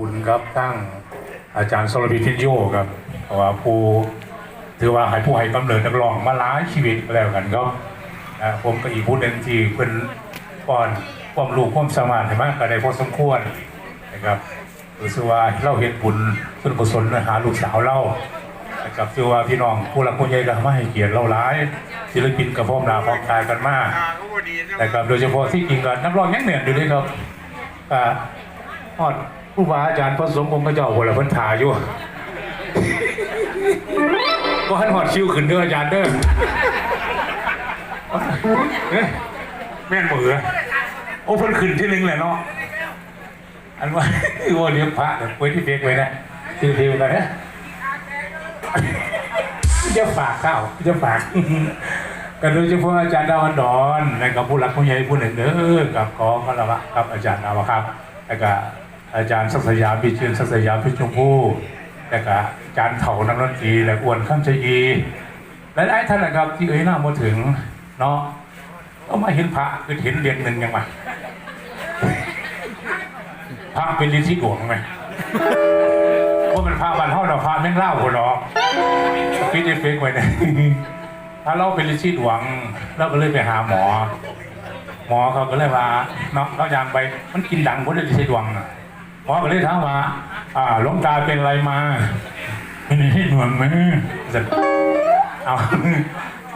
บุญครับตั้งอาจารย์สรบิทินโยครับว่าผู้ถือว่าให้ผู้ให้กำเนิดนักร้องมาหลายชีวิตแล้วกันครับผมก็อีกผู้หนึ่งที่เพิ่นป้อนความรู้ความสามารถให้มากก็ได้พอสมควรนะครับรู้สึกว่าเราเห็นบุญส่วนกุศลหาลูกสาวเรานะครับถือว่าพี่น้องผู้รักผู้ใหญ่ก็มาให้เกียรติเราหลายศิลปินกับพร้อมหน้าพร้อมตายกันมากนะครับโดยเฉพาะที่กินกันนักร้องยังเหนื่อยอยู่เลยครับอ่าฮอด ผู้บาอาจารย์พระสงฆ์องค์พระเจ้าหัวละพันถาอยู่ก็หันหอดชิวขึ้นเด้ออาจารย์เด้อเอ้ยแม่นเหมือโอ้เพิ่นขึ้นที่หนึ่งแหละเนาะอันว่าคือว่าเลี้ยงพระเดี๋ยไว้ที่เฟกไว้นะที่เฟกกันนะจะฝากข้าวจะฝากกันโดยเฉพาะอาจารย์ดาวันดอนนะครับผู้หลักผู้ใหญ่ผู้หนึ่งเด้อกับขอคารวะครับอาจารย์นาวครับแล้วก็ อาจารย์ศักสยามพิชิตศักสยามพิชมพู่แล้วก็อาจารย์เถานักดนตรีและอ้วนข้ามใจอีและหลายท่านนะครับที่เอ่ยหน้ามาถึงเนาะก็มาเห็นพระคือเห็นเรียงหนึ่งยังไงพระเป็นลินที่หลวงไหมว่าะมันพระบันเท่าเราพระแม่งเล่าคนหรอกปิดเอฟเฟกไว้นะถ้าเราเป็นลินที่หลวงเราก็เลยไปหาหมอ หมอเขาก็เลยว่าเนาะเขายางไปมันกินดังคนลินที่หลวงน่ะ หมอก็เลยถามว่า อ่าหลวงตาเป็นอะไรมาเป็นที่หลวงไหมเสร็จเอา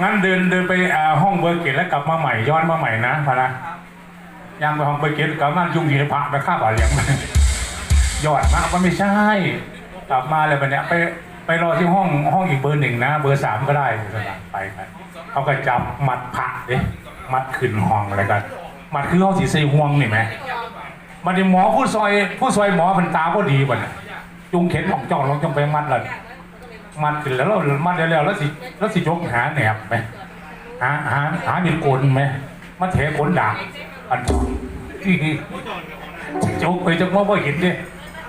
งั้นเดินเดินไปอ่าห้องเบอร์เกตแล้วกลับมาใหม่ย้อนมาใหม่นะพะนะยังไปห้องเบอร์เกตกลับมายุ่งยีนพระไปฆ่าบาเลียงยอดมากมันไม่ใช่ กลับมาเลยแบบเนี้ยไปไปรอที่ห้องห้องอีกเบอร์หนึ่งนะ เบอร์สามก็ได้ไปกันเขาก็จับมัดผักเด้มัดขึ้นห้องอะไรกันมัดคือเขาสีใส่ห่วงนี่ไหม มันหมอผู้ซอยผู้ซอยหมอเป็นตาก็ดีบ่นะจุงเข็นของจ้องลองจงไปมัดเลยมัดขึ้นแล้วเรามัดแล้วแล้วสิแล้วสิยกหาแหนบไหมหาหาหามีโกนไหมมาเทขนดาบอันที่จุกไปจังว่าบ่เห็นดิ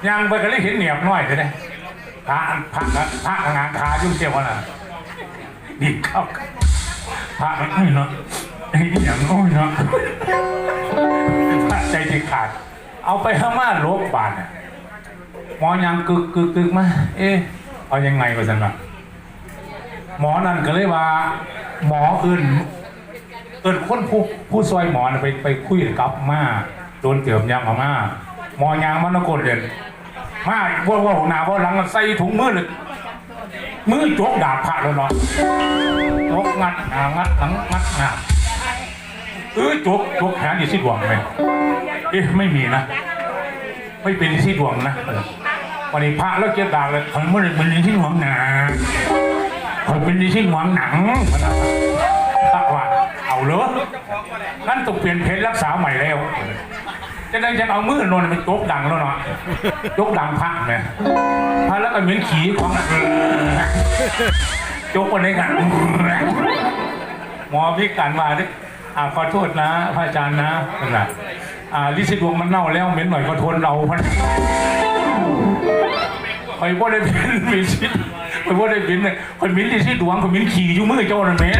ย่างไปก็เลยเห็นเหนียบน้อยเลยพระพระพระงานขายุ่งเจียวน่ะดีเข้าพระมันนี่เนาะไอ้อย่างน้อยเนาะพระใจที่ขาด เอาไปข้ามาลบบานเนี่ยหมอยังกึกกึกกึกมา เอ๊ะเอายังไงก็สันนะหมอนั่นก็เลยว่า หมออื่นเอินคนผู้ผู้ซอยหมอนไปไปคุยกับมาโดนเติมยางมามาหมอยางมันตะโกนเด่นมาว่าว่าหนาว่าหลังใส่ถุงมือเลยมือจกดาบพระแล้วเนาะจกงัดหนางัดหลังงัดหนาเออจกจกแขนอยู่ที่ดวงไหม เอ๊ะไม่มีนะ ไม่เป็นที่ดวงนะวันนี้พระแล้วเก็บดาบเลยคอยมันเป็นที่ดวงหนาคอยเป็นที่ดวงหนังพระว่าเอาเลยนั่นต้องเปลี่ยนเพจรักษาใหม่แล้วจะได้จะเอามือนนมันโจกดังแล้วเนาะโจกดังพระเนี่ยพระแล้วก็เหมือนขี่ของโจกคนนี้กันหมอพิการมาดิขอโทษนะ พระอาจารย์นะนั่นแหละ อ่าลิซิดวงมันเน่าแล้วเหม็นหน่อยก็ทนเราพันไปว่าได้เป็นมิชิดไปว่าได้เป็นเลยคนมิ้นลิซิดวงคนมิ้นขี่อยู่มือเจ้าหนั่นแหละ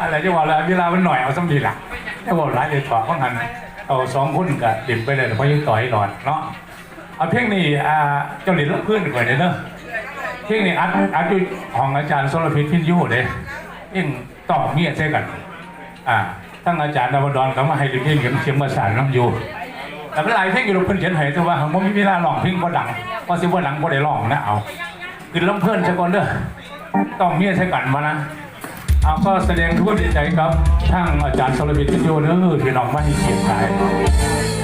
อะไรจะบอกแล้วเวลามันหน่อยเอาสำลีลักถ้าบอกร้ายเลยถอดเพราะงั้นเอาสองคนกับเด่นไปเลยเพราะยังต่อยหลอดเนาะเอาเพ่งนี่อ่าเจ้าหลินเพื่อนก่อนเลยเนอะเพ่งนี่อัดอัดอยู่ของอาจารย์โซลพิษพินยูเด้เพ่งต่อเมียใช่กัน อ่า ทั้งอาจารย์ดาวดอนเขามาให้เพ่งเขียนเขียนมาสาน้ำอยู่แต่เป็นไรเพ่งอยู่เพิ่นเขียนให้แต่ว่าผมไมีเวลาลองเพ่งบ่ดังเพราะสิบ่ดังบ่ได้ลองนะเอาคือลำเพื่อนใช่ก่อนเด้อต้องเมียใช่กันมานะเอาก็แสดงทุกดีใจครับทั้งอาจารย์สรบิทพิโยเนอร์พี่น้องมาให้เกียรติ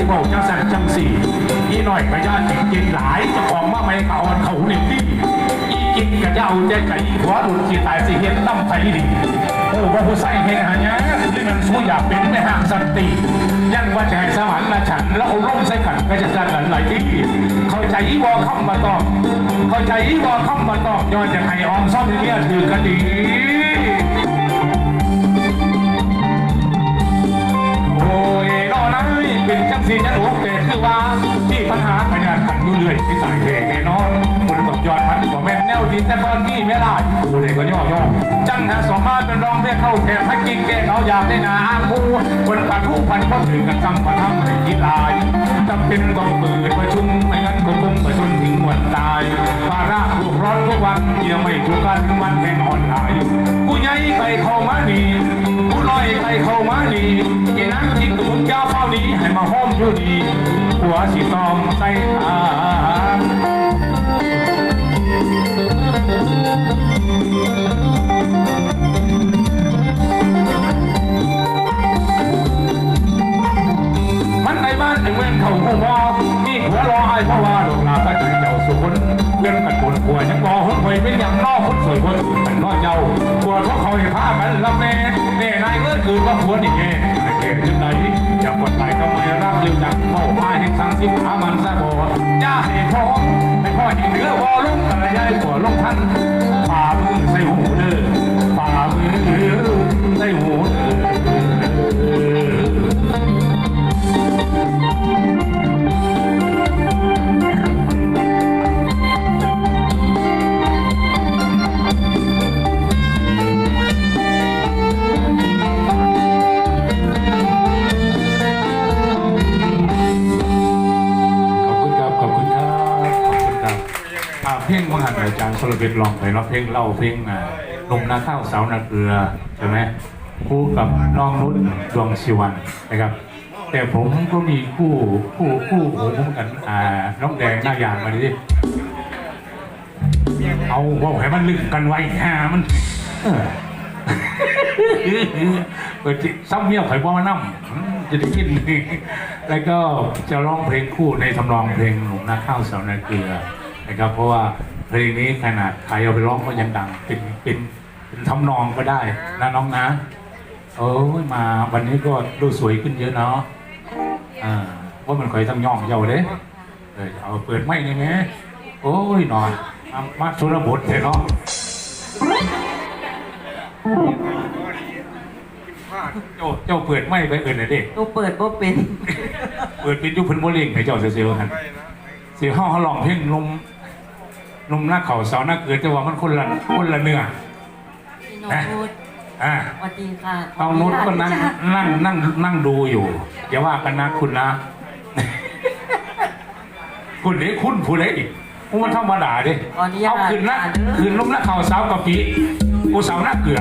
ดีลำไรเว้าจังสันจังสี่อีหน่อยก็ย่านกินหลายเจะของมาไม่เขาอันเขาหนึ่งที่อีกินกระเจ้าแต่ไก่หัวดุนสีตายสิเฮ็ดตั้มไฟดีโอ้ว่าผู้ใส่เฮ็ดหาเนี้ยที่มันสู้อยากเป็นไม่ห่างสันติยังว่าจะให้สวรรค์มาฉันแล้วเอาร่มใส่กันก็จะสั่นหลันไหลที่เข้าใจอีวอเข้ามาตอบเข้าใจอีวอเข้ามาตอบย้อนจะให้ออมซ่อมเนี่ยถือกันดีโอ้ย เป็นจังสีจะหนูแต่คือว่าที่ปัญหาพยานขันอยู่เรื่อยที่สายเพลงแน่นอนมันต้องยอดมันกว่าแม่นแนวดินแต่ตอนนี้ไม่ได้กูเลยก็ย่อย่อจังหาสองมาเป็นรองเรียกเข้าแก่พักกินแก่เขาอยากได้นาอาคูคนปัดทุกพันก็ถือกันกำปัดทำให้กีฬายจำเป็นต้องเปิดประชุมไม่งั้นก็คงไปจนถึงวันตายภาระลูกร้อนทุกวันเยังไม่ถูกกันวันแห่งออนไลน์ผู้ใหญ่ไปเข้ามานี่ผู้น้อยไปเข้ามานี่ มาห้อมอยู่ดีหัวสีตองใส่ตามันในบ้านในเมืองเขาหูวอมีหัวรอไอ้เพราะว่าดวงนาตาใจเจ้าสุนเรื่องกันปวดหัวยังบอหุ่นหวยเป็นอย่างนอกคนสวยคนเป็นนอเจ้าปวดเพราเขาให้ผ้ากันลำแน่แน่นายเมื่อคืนว่าผัวนี่แก่ไอ้แก่จุดใดอย่าปวดไหลก็ไม่รักลืมดังเข้ามาให้สังสิบหามันซะบ่ย่าให้พ่อให้พ่อให้เหนือวอลุ่มกระยายปวดลงทันฝ่ามือใส่หูเด้อฝ่ามือใส่หูเด้อ ต์อาจารย์สรเวทลองไปเนาะเพลงเล่าเพลงหนุ่มนาข้าวสาวนาเกลือใช่ไหมคู่กับน้องนุชดวงชีวันนะครับ แต่ผมก็มีคู่คู่คู่ผมกันอ่าน้องแดงหน้ายางมาดิเอาว่าให้มันลึกกันไว้ฮะมันเออเปิดซ้ำเมียไข่บ่มานั่งจะได้กินแล้วก็จะร้องเพลงคู่ในทำนองเพลงหนุ่มนาข้าวสาวนาเกลือนะครับ เพราะว่า เพลงนี้ขนาดใครเอาไปร้องก็ยังดัง เป็นเป็นเป็นทำนองก็ได้นะน้องนะโอ้ยมาวันนี้ก็ดูสวยขึ้นเยอะเนาะอ่าว่ามันคอยต้องย่องเยาเด้เออเอาเปิดไม่ได้ไหมโอ้ยนอนเอามาสุรบทเถอะเนาะเจ้าเจ้าเปิดไม่ไปเอินน่ะเด็กตัวเปิดบ่เป็น เปิดเป็นยุคพันโมเล่งให้เจ้าเสียวๆหันเสียห้องเขาลองเพลงนม นมหน้าเข่าเสาหน้าเกิดแต่ว่ามันคนละคนละเนื้อ พี่น้องพูดอ่า สวัสดีค่ะเอานุชก็นั่งนั่งนั่งนั่งดูอยู่อย่าว่ากันนะคุณนะ คุณเด็กคุณผู้เล็กอีกมันธรรมดาดิขออนุญาเอาตคืนนะอ่านเด้อ คืนนมหน้าเข่าเสากะปิกูเสาหน้าเกลือ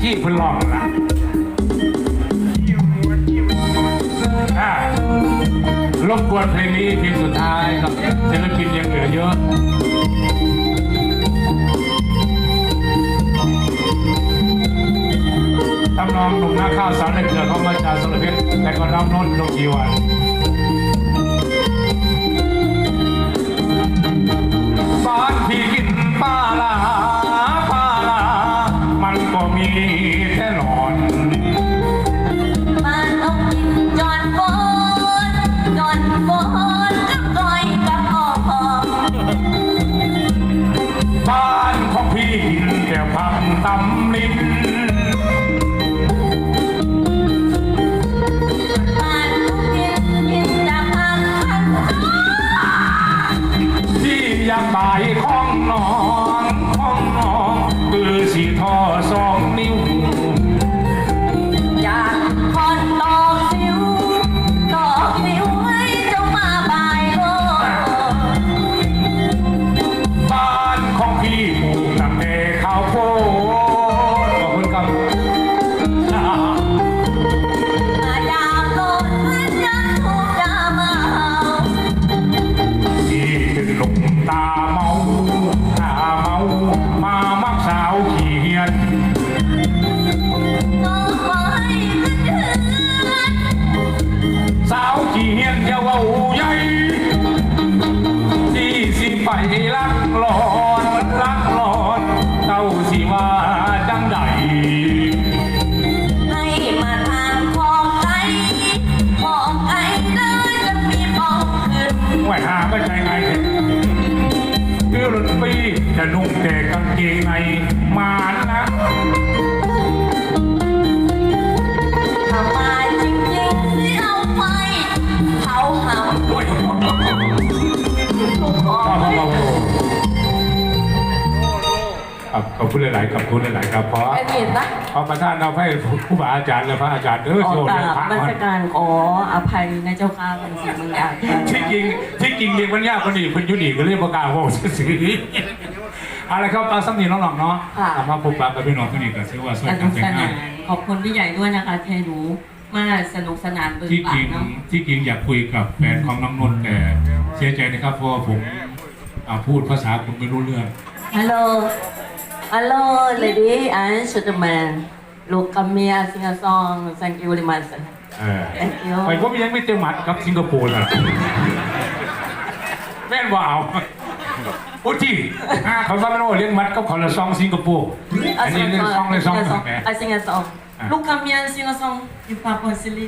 ที่เพิ่นลองนะ รบกวนเพลงนี้เพลงสุดท้ายครับศิลปินยังเหลือเยอะทำนองหนุ่มนาข้าวสารในเกลือของราชาสรเพชรและก็น้ำนนท์ลงจีวันบ้านพี่กินปลาลา จะนุ่งแต่กางเกงในมานะถ้ามาจริงจริงสิเอาไปเผาหำโอ้ยขอบคุณหลายๆขอบคุณหลายๆครับเพราะเห็นปะเอาประท่านเราให้ครูบาอาจารย์และพระอาจารย์เออโยนพระมันราชการอ๋ออภัยนะเจ้าค่ะมันสิ่งบางอยางที่จริงที่จริงเรียนวันยากคนนี้คนยุนีก็เรียกประกาศว่าสื่ ๆอะไรครับเอาสักนิดน้องๆเนาะเอามาพบปะกับพี่น้องที่นี่ก็ถือว่าสสวยนุงามกแต่สงงานานนขอบคุณพี่ใหญ่ด้วยนะคะที่ให้หนูมาสนุกสนานเบิกที่บาจรินงเนาะ ที่จริงอยากคุยกับแฟนของน้องนนท์แต่เสียใจนะครับเพราะว่าผมอ่าพูดภาษาคุณไม่รู้เรื่องฮัลโหลฮัลโหล lady and gentlemen look come here sing a song thank you very much เออ thank you ไปผมยังไม่เต็มหมัดกับสิงคโปร์นะแม่นว่าเอา โอ้ที่อ่าเขาว่าไม่รู้เลี้ยงมัดกับคนละซองสิงคโปร์อันนี้เล่นซองเลยซองแหม I sing a song อะ look come here and sing a song you papa silly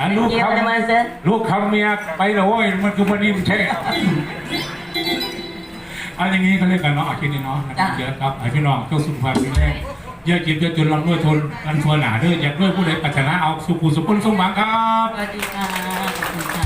อันลูก Thank you เขา very much ลูกเขาเมียไปแล้วโอ้ยมันคือมันนี่มันใช่อันอย่างนี้เขาเรียกกันเนาะอาชีพนี้เนาะนะครับเยอะครับให้พี่น้องเจ้าสุขภาพแข็งแรงอย่าเจ็บอย่าจนลำด้วยทนกันทัวหนาเด้ออยากด้วยผู้ใดปรารถนาเอาสุขุสุขคนสมหวังครับสวัส